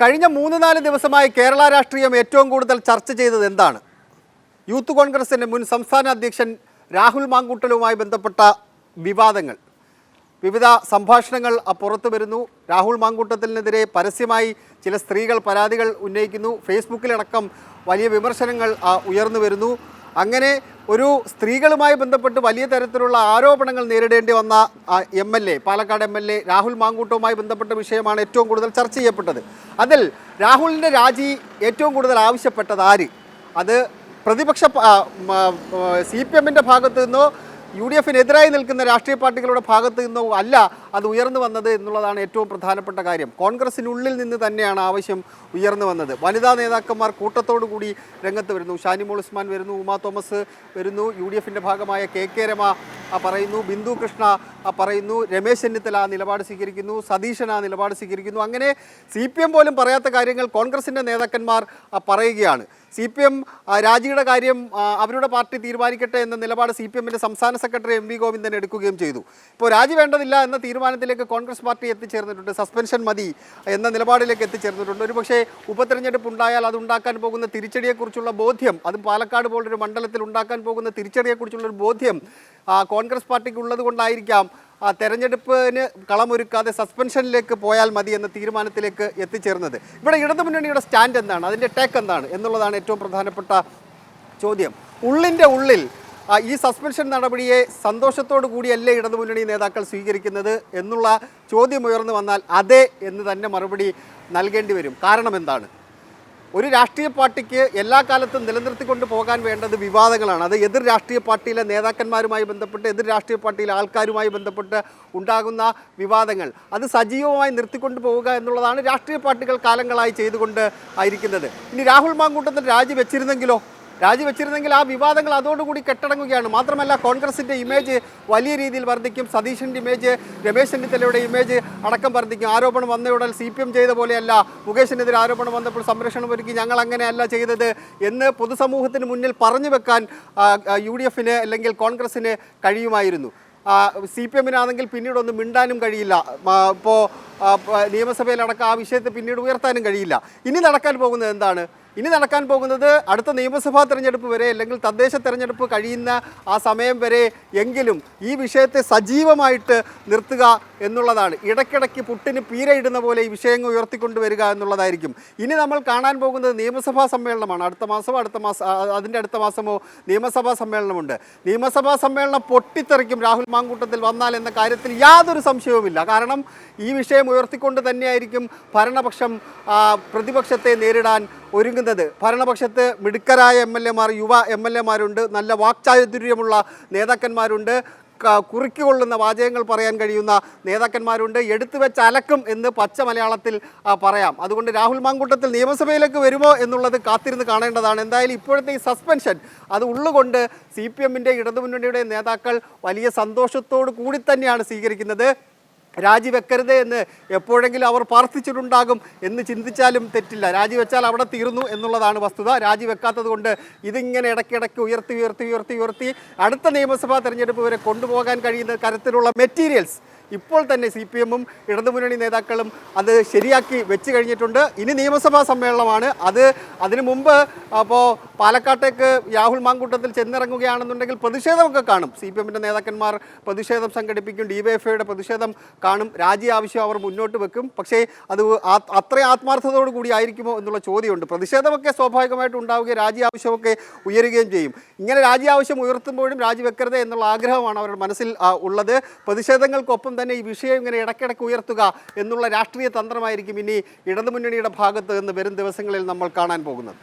കഴിഞ്ഞ മൂന്ന് നാല് ദിവസമായി കേരള രാഷ്ട്രീയം ഏറ്റവും കൂടുതൽ ചർച്ച ചെയ്തത് എന്താണ്? യൂത്ത് കോൺഗ്രസിന്റെ മുൻ സംസ്ഥാന അധ്യക്ഷൻ രാഹുൽ മാങ്കൂട്ടലുമായി ബന്ധപ്പെട്ട വിവാദങ്ങൾ. വിവിധ സംഭാഷണങ്ങൾ പുറത്തു വരുന്നു. രാഹുൽ മാങ്കൂട്ടത്തിനെതിരെ പരസ്യമായി ചില സ്ത്രീകൾ പരാതികൾ ഉന്നയിക്കുന്നു. ഫേസ്ബുക്കിലടക്കം വലിയ വിമർശനങ്ങൾ ഉയർന്നു വരുന്നു. അങ്ങനെ ഒരു സ്ത്രീകളുമായി ബന്ധപ്പെട്ട് വലിയ തരത്തിലുള്ള ആരോപണങ്ങൾ നേരിടേണ്ടി വന്ന M L A Palakkad M L A Rahul മാങ്കൂട്ടവുമായി ബന്ധപ്പെട്ട വിഷയമാണ് ഏറ്റവും കൂടുതൽ ചർച്ച ചെയ്യപ്പെട്ടത്. അതിൽ രാഹുലിന്റെ രാജി ഏറ്റവും കൂടുതൽ ആവശ്യപ്പെട്ടത് ആര്? അത് പ്രതിപക്ഷ സി പി എമ്മിന്റെ ഭാഗത്തു നിന്നോ യു ഡി എഫിനെതിരായി നിൽക്കുന്ന രാഷ്ട്രീയ പാർട്ടികളുടെ ഭാഗത്ത് നിന്നോ അല്ല അത് ഉയർന്നു വന്നത് എന്നുള്ളതാണ് ഏറ്റവും പ്രധാനപ്പെട്ട കാര്യം. കോൺഗ്രസിനുള്ളിൽ നിന്ന് തന്നെയാണ് ആവശ്യം ഉയർന്നു വന്നത്. വനിതാ നേതാക്കന്മാർ കൂട്ടത്തോടു കൂടി രംഗത്ത് വരുന്നു. ഷാനിമോൾ ഉസ്മാൻ വരുന്നു ഉമാ തോമസ് വരുന്നു യു ഡി എഫിന്റെ ഭാഗമായ കെ കെ രമ പറയുന്നു ബിന്ദു കൃഷ്ണ പറയുന്നു രമേശ് ചെന്നിത്തല ആ നിലപാട് സ്വീകരിക്കുന്നു സതീശൻ ആ നിലപാട് സ്വീകരിക്കുന്നു. അങ്ങനെ സി പോലും പറയാത്ത കാര്യങ്ങൾ കോൺഗ്രസിന്റെ നേതാക്കന്മാർ പറയുകയാണ്. സി പി എം രാജിയുടെ കാര്യം അവരുടെ പാർട്ടി തീരുമാനിക്കട്ടെ എന്ന നിലപാട് സി പി എമ്മിന്റെ സംസ്ഥാന സെക്രട്ടറി എം വി ഗോവിന്ദൻ എടുക്കുകയും ചെയ്തു. ഇപ്പോൾ രാജി വേണ്ടതില്ല എന്ന തീരുമാനത്തിലേക്ക് കോൺഗ്രസ് പാർട്ടി എത്തിച്ചേർന്നിട്ടുണ്ട്. സസ്പെൻഷൻ മതി എന്ന നിലപാടിലേക്ക് എത്തിച്ചേർന്നിട്ടുണ്ട്. ഒരു പക്ഷേ ഉപതെരഞ്ഞെടുപ്പ് ഉണ്ടായാൽ അത് ഉണ്ടാക്കാൻ പോകുന്ന തിരിച്ചടിയെക്കുറിച്ചുള്ള ബോധ്യം അതും പാലക്കാട് പോലൊരു മണ്ഡലത്തിൽ ഉണ്ടാക്കാൻ പോകുന്ന തിരിച്ചടിയെക്കുറിച്ചുള്ള ഒരു ബോധ്യം കോൺഗ്രസ് പാർട്ടിക്ക് ഉള്ളത് കൊണ്ടായിരിക്കാം. തെരഞ്ഞെടുപ്പിന് കളമൊരുക്കാതെ സസ്പെൻഷനിലേക്ക് പോയാൽ മതി എന്ന തീരുമാനത്തിലേക്ക് എത്തിച്ചേർന്നത്. ഇവിടെ ഇടതുമുന്നണിയുടെ സ്റ്റാൻഡ് എന്താണ്? അതിന്റെ ടേക്ക് എന്താണ്? എന്നുള്ളതാണ് ഏറ്റവും പ്രധാനപ്പെട്ട ചോദ്യം. ഉള്ളിന്റെ ഉള്ളിൽ ഈ സസ്പെൻഷൻ നടപടിയെ സന്തോഷത്തോടു കൂടിയല്ലേ ഇടതുമുന്നണി നേതാക്കൾ സ്വീകരിക്കുന്നത് എന്നുള്ള ചോദ്യം ഉയർന്നു വന്നാൽ അതെ എന്ന് തന്നെ മറുപടി നൽകേണ്ടി വരും. കാരണം എന്താണ്? ഒരു രാഷ്ട്രീയ പാർട്ടിക്ക് എല്ലാ കാലത്തും നിലനിർത്തിക്കൊണ്ട് പോകാൻ വേണ്ടത് വിവാദങ്ങളാണ്. അത് എതിർ രാഷ്ട്രീയ പാർട്ടിയിലെ നേതാക്കന്മാരുമായി ബന്ധപ്പെട്ട് എതിർ രാഷ്ട്രീയ പാർട്ടിയിലെ ആൾക്കാരുമായി ബന്ധപ്പെട്ട് ഉണ്ടാകുന്ന വിവാദങ്ങൾ. അത് സജീവമായി നിർത്തിക്കൊണ്ട് പോവുക എന്നുള്ളതാണ് രാഷ്ട്രീയ പാർട്ടികൾ കാലങ്ങളായി ചെയ്തുകൊണ്ട് ആയിരിക്കുന്നത്. ഇനി രാഹുൽ മാങ്കൂട്ടത്തിൽ രാജി വെച്ചിരുന്നെങ്കിലോ രാജി വെച്ചിരുന്നെങ്കിൽ ആ വിവാദങ്ങൾ അതോടുകൂടി കെട്ടടങ്ങുകയാണ്. മാത്രമല്ല കോൺഗ്രസിന്റെ ഇമേജ് വലിയ രീതിയിൽ വർദ്ധിക്കും. സതീഷിന്റെ ഇമേജ് രമേശ് ചെന്നിത്തലയുടെ ഇമേജ് അടക്കം വർദ്ധിക്കും. ആരോപണം വന്നയുടൻ സി പി എം ചെയ്ത പോലെയല്ല. മുകേഷിനെതിരെ ആരോപണം വന്നപ്പോൾ സംരക്ഷണം ഒരുക്കി ഞങ്ങൾ അങ്ങനെയല്ല ചെയ്തത് എന്ന് പൊതുസമൂഹത്തിന് മുന്നിൽ പറഞ്ഞു വെക്കാൻ യു ഡി എഫിന് അല്ലെങ്കിൽ കോൺഗ്രസ്സിന് കഴിയുമായിരുന്നു. സി പി എമ്മിനാണെങ്കിൽ പിന്നീട് ഒന്നും മിണ്ടാനും കഴിയില്ല. ഇപ്പോൾ നിയമസഭയിലടക്കം ആ വിഷയത്തെ പിന്നീട് ഉയർത്താനും കഴിയില്ല. ഇനി നടക്കാൻ പോകുന്നത് എന്താണ്? ഇനി നടക്കാൻ പോകുന്നത് അടുത്ത നിയമസഭാ തെരഞ്ഞെടുപ്പ് വരെ അല്ലെങ്കിൽ തദ്ദേശ തെരഞ്ഞെടുപ്പ് കഴിയുന്ന ആ സമയം വരെ എങ്കിലും ഈ വിഷയത്തെ സജീവമായിട്ട് നിർത്തുക എന്നുള്ളതാണ്. ഇടയ്ക്കിടയ്ക്ക് പുട്ടിന് പീരയിടുന്ന പോലെ ഈ വിഷയങ്ങൾ ഉയർത്തിക്കൊണ്ടുവരിക എന്നുള്ളതായിരിക്കും. ഇനി നമ്മൾ കാണാൻ പോകുന്നത് നിയമസഭാ സമ്മേളനമാണ്. അടുത്ത മാസം അടുത്ത മാസം അതിന്റെ അടുത്ത മാസമോ നിയമസഭാ സമ്മേളനമുണ്ട്. നിയമസഭാ സമ്മേളനം പൊട്ടിത്തെറിക്കും രാഹുൽ മാങ്കൂട്ടത്തിൽ വന്നാൽ എന്ന കാര്യത്തിൽ യാതൊരു സംശയവുമില്ല. കാരണം ഈ വിഷയം ഉയർത്തിക്കൊണ്ട് തന്നെയായിരിക്കും ഭരണപക്ഷം പ്രതിപക്ഷത്തെ നേരിടാൻ ഒരുങ്ങുന്നത്. ഭരണപക്ഷത്ത് മിടുക്കരായ എം എൽ എമാർ യുവ എം എൽ എമാരുണ്ട് നല്ല വാക്ചാതുര്യമുള്ള നേതാക്കന്മാരുണ്ട്. ക- കുറിക്കുകൊള്ളുന്ന വാചകങ്ങൾ പറയാൻ കഴിയുന്ന നേതാക്കന്മാരുണ്ട്. എടുത്തു വെച്ച് അലക്കും എന്ന് പച്ച മലയാളത്തിൽ പറയാം. അതുകൊണ്ട് രാഹുൽ മാങ്കൂട്ടത്തിൽ നിയമസഭയിലേക്ക് വരുമോ എന്നുള്ളത് കാത്തിരുന്ന് കാണേണ്ടതാണ്. എന്തായാലും ഇപ്പോഴത്തെ ഈ സസ്പെൻഷൻ അത് ഉള്ളുകൊണ്ട് സി പി എമ്മിന്റെ ഇടതുമുന്നണിയുടെ നേതാക്കൾ വലിയ സന്തോഷത്തോടു കൂടി തന്നെയാണ് സ്വീകരിക്കുന്നത്. രാജിവെക്കരുത് എന്ന് എപ്പോഴെങ്കിലും അവർ പ്രാർത്ഥിച്ചിട്ടുണ്ടാകും എന്ന് ചിന്തിച്ചാലും തെറ്റില്ല. രാജിവെച്ചാൽ അവിടെ തീർന്നു എന്നുള്ളതാണ് വസ്തുത. രാജിവെക്കാത്തത് കൊണ്ട് ഇതിങ്ങനെ ഇടയ്ക്കിടയ്ക്ക് ഉയർത്തി ഉയർത്തി ഉയർത്തി ഉയർത്തി അടുത്ത നിയമസഭാ തെരഞ്ഞെടുപ്പ് വരെ കൊണ്ടുപോകാൻ കഴിയുന്ന തരത്തിലുള്ള മെറ്റീരിയൽസ് ഇപ്പോൾ തന്നെ സി പി എമ്മും ഇടതുമുന്നണി നേതാക്കളും അത് ശരിയാക്കി വെച്ച് കഴിഞ്ഞിട്ടുണ്ട്. ഇനി നിയമസഭാ സമ്മേളനമാണ്. അത് അതിനു മുമ്പ് അപ്പോൾ പാലക്കാട്ടേക്ക് രാഹുൽ മാങ്കൂട്ടത്തിൽ ചെന്നിറങ്ങുകയാണെന്നുണ്ടെങ്കിൽ പ്രതിഷേധമൊക്കെ കാണും. സി പി എമ്മിന്റെ നേതാക്കന്മാർ പ്രതിഷേധം സംഘടിപ്പിക്കും ഡി വൈ എഫ് ഐയുടെ പ്രതിഷേധം കാണും. രാജി ആവശ്യം അവർ മുന്നോട്ട് വെക്കും. പക്ഷേ അത് അത്ര ആത്മാർത്ഥതയോടു കൂടി ആയിരിക്കുമോ എന്നുള്ള ചോദ്യമുണ്ട്. പ്രതിഷേധമൊക്കെ സ്വാഭാവികമായിട്ട് ഉണ്ടാവുകയും രാജി ആവശ്യമൊക്കെ ഉയരുകയും ചെയ്യും. ഇങ്ങനെ രാജി ആവശ്യം ഉയർത്തുമ്പോഴും രാജിവെക്കരുത് എന്നുള്ള ആഗ്രഹമാണ് അവരുടെ മനസ്സിൽ ഉള്ളത്. പ്രതിഷേധങ്ങൾക്കൊപ്പം തന്നെ ഈ വിഷയം ഇങ്ങനെ ഇടയ്ക്കിടയ്ക്ക് ഉയർത്തുക എന്നുള്ള രാഷ്ട്രീയ തന്ത്രമായിരിക്കും ഇനി ഇടതുമുന്നണിയുടെ ഭാഗത്ത് നിന്ന് വരും ദിവസങ്ങളിൽ നമ്മൾ കാണാൻ പോകുന്നത്.